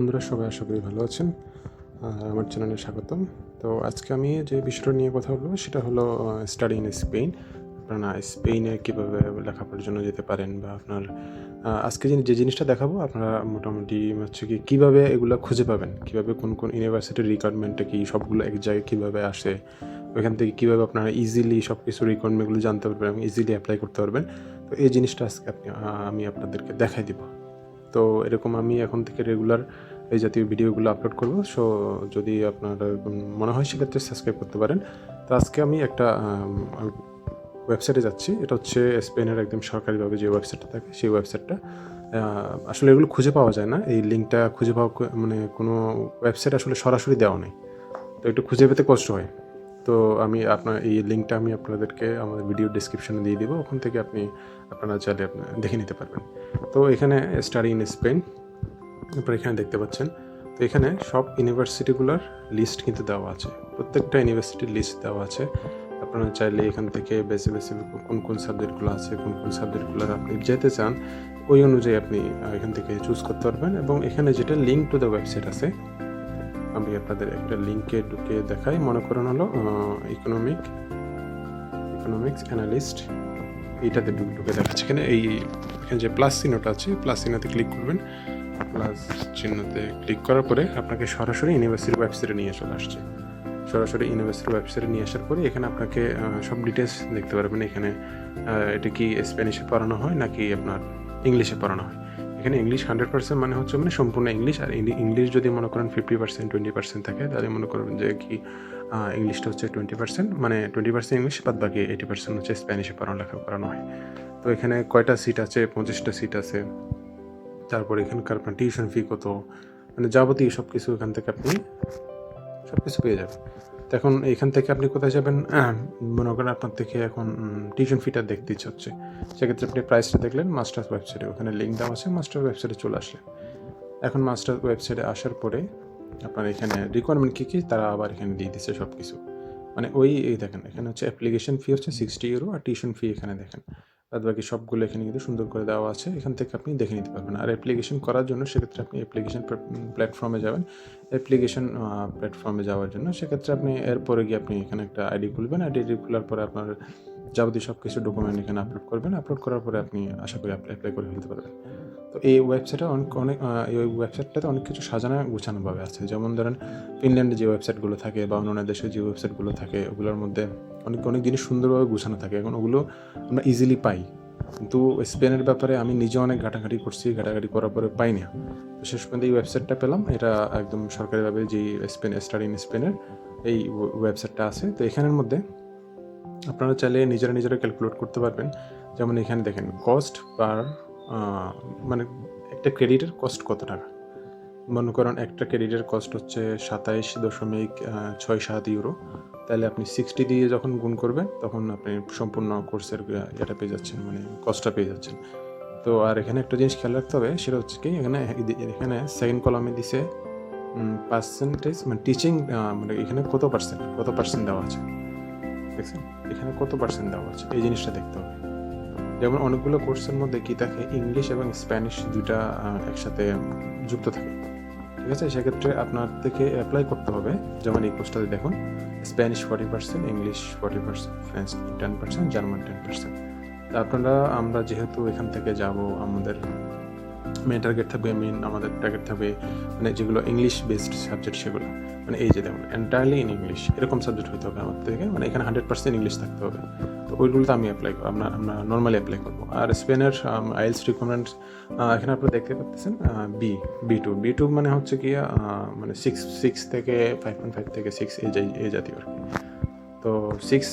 বন্ধুরা, সবাই আশা করি ভালো আছেন। আমার চ্যানেলে স্বাগতম। তো আজকে আমি যে বিষয়টা নিয়ে কথা বলব, সেটা হলো স্টাডি ইন স্পেন আপনারা স্পেনে কীভাবে লেখাপড়ার জন্য যেতে পারেন বা আপনার আজকে যে যে জিনিসটা দেখাবো, আপনারা মোটামুটি হচ্ছে কি, কীভাবে এগুলো খুঁজে পাবেন? কীভাবে কোন কোন ইউনিভার্সিটির রিকোয়ারমেন্টটা কী সবগুলো এক জায়গায় কীভাবে আসে? ওইখান থেকে কীভাবে আপনারা ইজিলি সব কিছু রিকোয়ারমেন্টগুলো জানতে পারবেন এবং ইজিলি অ্যাপ্লাই করতে পারবেন। তো এই জিনিসটা আজকে আপনি আমি আপনাদেরকে দেখাই দিব। তো এরকম আমি এখন থেকে রেগুলার এই জাতীয় ভিডিওগুলো আপলোড করব। সো যদি আপনার মনে হয় সেক্ষেত্রে সাবস্ক্রাইব করতে পারেন। তো আজকে আমি একটা ওয়েবসাইটে যাচ্ছি। এটা হচ্ছে স্পেনের একদম সরকারিভাবে যে ওয়েবসাইটটা থাকে, সেই ওয়েবসাইটটা আসলে এগুলো খুঁজে পাওয়া যায় না। এই লিঙ্কটা খুঁজে পাওয়া মানে কোনো ওয়েবসাইট আসলে সরাসরি দেওয়া নেই। তো একটু খুঁজে পেতে কষ্ট হয়। তো আমি আপনার, এই লিঙ্কটা আমি আপনাদেরকে আমাদের ভিডিও ডিসক্রিপশনে দিয়ে দিব। ওখান থেকে আপনি, আপনারা চাইলে আপনার দেখে নিতে পারবেন। তো এখানে স্টাডি ইন স্পেন আপনারা এখানে দেখতে পাচ্ছেন, তো এখানে সব ইউনিভার্সিটিগুলোর লিস্ট কিন্তু দেওয়া আছে। প্রত্যেকটা ইউনিভার্সিটির লিস্ট দেওয়া আছে। আপনারা চাইলে এখান থেকে বেছে বেছে কোন কোন সাবজেক্টগুলো আছে, কোন কোন সাবজেক্টগুলো আপনি যেতে চান, ওই অনুযায়ী আপনি এখান থেকে চুজ করতে পারবেন এবং এখানে যেটা লিঙ্ক টু দ্য ওয়েবসাইট আছে, আমি আপনাদের একটা লিঙ্কে ঢুকে দেখাই। মনে করেন হলো ইকোনমিক ইকোনমিক্স অ্যানালিস্ট এইটাতে ঢুকে দেখাচ্ছে। এখানে এই, এখানে যে প্লাস চিহ্নটা আছে প্লাস চিহ্নতে ক্লিক করবেন। প্লাস চিহ্নতে ক্লিক করার পরে আপনাকে সরাসরি ইউনিভার্সিটির ওয়েবসাইটে নিয়ে চলে আসছে। সরাসরি ইউনিভার্সিটির ওয়েবসাইটে নিয়ে আসার পরে এখানে আপনাকে সব ডিটেলস দেখতে পারবেন। এখানে এটা কি স্প্যানিশে পড়ানো হয় নাকি আপনার ইংলিশে পড়ানো হয়? এখানে ইংলিশ হান্ড্রেড পার্সেন্ট মানে হচ্ছে মানে সম্পূর্ণ ইংলিশ আর ইংলি- ইংলিশ যদি মনে করেন ফিফটি পার্সেন্ট টোয়েন্টি পার্সেন্ট থাকে, তাহলে মনে করবেন যে কি ইংলিশটা হচ্ছে টোয়েন্টি পার্সেন্ট মানে টোয়েন্টি পার্সেন্ট ইংলিশ বাদ বাকি এইটি পার্সেন্ট হচ্ছে স্প্যানিশে পড়ানো লেখা করানো হয়। তো এখানে কয়টা সিট আছে? পঁচিশটা সিট আছে। তারপর এখানকার আপনার টিউশন ফি কত? মানে যাবতীয় সব কিছু এখান থেকে আপনি সব কিছু পেয়ে যাবেন। তো এখন এখান থেকে আপনি কোথায় যাবেন? মনে করেন আপনার থেকে এখন টিউশন ফিটা দেখতে ইচ্ছে হচ্ছে। সেক্ষেত্রে আপনি প্রাইসটা দেখলেন মাস্টার্স ওয়েবসাইটে ওখানে লিঙ্ক দেওয়া আছে মাস্টার ওয়েবসাইটে চলে আসলেন। এখন মাস্টার ওয়েবসাইটে আসার পরে আপনার এখানে রিকোয়ারমেন্ট কী কী, তারা আবার এখানে দিয়ে দিচ্ছে সব কিছু মানে ওই, এই দেখেন, এখানে হচ্ছে অ্যাপ্লিকেশন ফি হচ্ছে সিক্সটি ইউরো আর টিউশন ফি এখানে দেখেন। বাদ বাকি সবগুলো এখানে কিন্তু সুন্দর করে দেওয়া আছে। এখান থেকে আপনি দেখে নিতে পারবেন। আর অ্যাপ্লিকেশন করার জন্য সেক্ষেত্রে আপনি অ্যাপ্লিকেশন প্ল্যাটফর্মে যাবেন। অ্যাপ্লিকেশন প্ল্যাটফর্মে যাওয়ার জন্য সেক্ষেত্রে আপনি এরপরে গিয়ে আপনি এখানে একটা আইডি খুলবেন। আইডি খোলার পরে আপনার যাবতীয় সব কিছু ডকুমেন্ট এখানে আপলোড করবেন। আপলোড করার পরে আপনি আশা করি অ্যাপ্লাই করে ফেলতে পারবেন। তো এই ওয়েবসাইটে অনেক অনেক এই ওয়েবসাইটটাতে অনেক কিছু সাজানো গোছানোভাবে আছে। যেমন ধরেন ফিনল্যান্ডে যে ওয়েবসাইটগুলো থাকে বা অন্যান্য দেশে যে ওয়েবসাইটগুলো থাকে, ওগুলোর মধ্যে অনেক অনেক জিনিস সুন্দরভাবে গোছানো থাকে এখন ওগুলো আমরা ইজিলি পাই। কিন্তু স্পেনের ব্যাপারে আমি নিজে অনেক ঘাটাঘাটি করছি, ঘাটাঘাটি করার পরে পাই না। তো শেষ পর্যন্ত এই ওয়েবসাইটটা পেলাম। এটা একদম সরকারিভাবে যে স্পেন স্টাডি ইন স্পেনের এই ওয়েবসাইটটা আছে। তো এখানের মধ্যে আপনারা চাইলে নিজেরা নিজেরা ক্যালকুলেট করতে পারবেন। যেমন এখানে দেখেন কস্ট পার মানে একটা ক্রেডিটের কস্ট কত টাকা? মনে করেন একটা ক্রেডিটের কস্ট হচ্ছে সাতাইশ দশমিক ছয় সাত ইউরো তাহলে আপনি সিক্সটি দিয়ে যখন গুণ করবেন, তখন আপনি সম্পূর্ণ কোর্সের এটা পেয়ে যাচ্ছেন মানে কস্টটা পেয়ে যাচ্ছেন। তো আর এখানে একটা জিনিস খেয়াল রাখতে হবে, সেটা হচ্ছে কি, এখানে এখানে সেকেন্ড কলামে দিছে পার্সেন্টেজ মানে টিচিং মানে এখানে কত পার্সেন্ট কত পার্সেন্ট দেওয়া আছে? দেখছেন এখানে কত পার্সেন্ট দেওয়া আছে? এই জিনিসটা দেখতে হবে। যেমন অনেকগুলো কোর্সের মধ্যে কি থাকে, ইংলিশ এবং স্প্যানিশ দুইটা একসাথে যুক্ত থাকে। ঠিক আছে? সেক্ষেত্রে আপনার থেকে অ্যাপ্লাই করতে হবে। যেমন এই কোর্সটাতে দেখুন, Spanish forty percent, English forty percent, French ten percent, German ten percent. আপনারা, আমরা যেহেতু এখান থেকে যাব, আমাদের মেন টার্গেট থাকবে মেন আমাদের টার্গেট থাকবে মানে যেগুলো ইংলিশ বেসড সাবজেক্ট সেগুলো। মানে এই যে দেখুন এন্টায়ারলি ইন ইংলিশ এরকম সাবজেক্ট হতে হবে আমার থেকে। মানে এখানে হান্ড্রেড পার্সেন্ট ইংলিশ থাকতে হবে। তো ওইগুলোতে আমি অ্যাপ্লাই করব আমরা নর্মালি অ্যাপ্লাই করব। আর স্পেনের আইএলস রিকমেন্ডস এখানে আপনারা দেখতে পাচ্ছেন B B two B two মানে হচ্ছে কি মানে সিক্স সিক্স থেকে ফাইভ পয়েন্ট ফাইভ থেকে সিক্স এই জাতীয় আর কি। তো six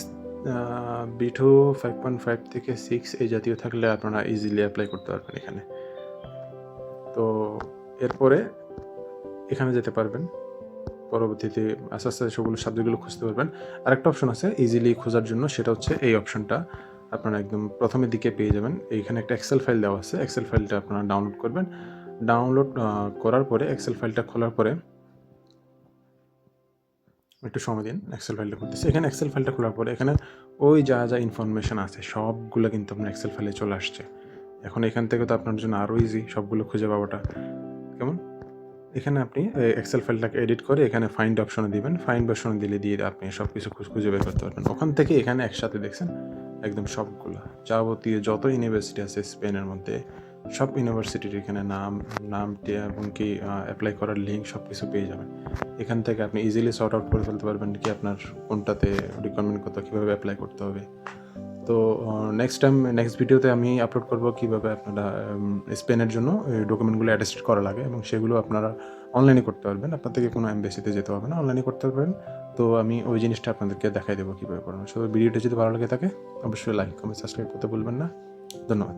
B two five point five থেকে সিক্স এই জাতীয় থাকলে আপনারা ইজিলি অ্যাপ্লাই করতে পারবেন এখানে। তো এরপরে এখানে যেতে পারবেন পরবর্তীতে আস্তে আস্তে সবগুলো সাবজেক্টগুলো খুঁজতে পারবেন। আরেকটা অপশন আছে ইজিলি খোঁজার জন্য, সেটা হচ্ছে এই অপশনটা আপনারা একদম প্রথমের দিকে পেয়ে যাবেন। এইখানে একটা এক্সেল ফাইল দেওয়া আছে। এক্সেল ফাইলটা আপনারা ডাউনলোড করবেন। ডাউনলোড করার পরে এক্সেল ফাইলটা খোলার পরে একটু সময় দিন এক্সেল ফাইলটা খুলতেছি। এখানে এক্সেল ফাইলটা খোলার পরে এখানে ওই যা যা ইনফরমেশন আছে, সবগুলো কিন্তু আপনার এক্সেল ফাইলে চলে আসছে। এখন এখান থেকে তো আপনার জন্য আরও ইজি সবগুলো খুঁজে পাওয়াটা। এখানে আপনি এক্সেল ফাইলটাকে এডিট করে এখানে ফাইন্ড অপশনে দিবেন। ফাইন্ড অপশনে দিলে দিয়ে আপনি সব কিছু খুঁজ- খুঁজে বের করতে পারবেন। ওখান থেকে এখানে একসাথে দেখছেন একদম সবগুলো। যাবতীয় যত ইউনিভার্সিটি আছে স্পেনের মধ্যে, সব ইউনিভার্সিটির এখানে নাম এবং কি অ্যাপ্লাই করার লিঙ্ক সব কিছু পেয়ে যাবেন। এখান থেকে আপনি ইজিলি সর্ট আউট করে ফেলতে পারবেন কি আপনার কোনটাতে রিকোয়ারমেন্ট কত কীভাবে অ্যাপ্লাই করতে হবে। তো নেক্সট টাইম নেক্সট ভিডিওতে আমি আপলোড করব কীভাবে আপনারা স্পেনের জন্য ডকুমেন্টগুলো অ্যাটেস্ট করা লাগে এবং সেগুলো আপনারা অনলাইনে করতে পারবেন। আপনার থেকে কোনো এমবেসিতে যেতে হবে না অনলাইনে করতে পারবেন। তো আমি ওই জিনিসটা আপনাদেরকে দেখাই দেবো কীভাবে করবেন সো ভিডিওটা যদি ভালো লাগে থাকে, অবশ্যই লাইক কমেন্ট সাবস্ক্রাইব করতে ভুলবেন না। ধন্যবাদ।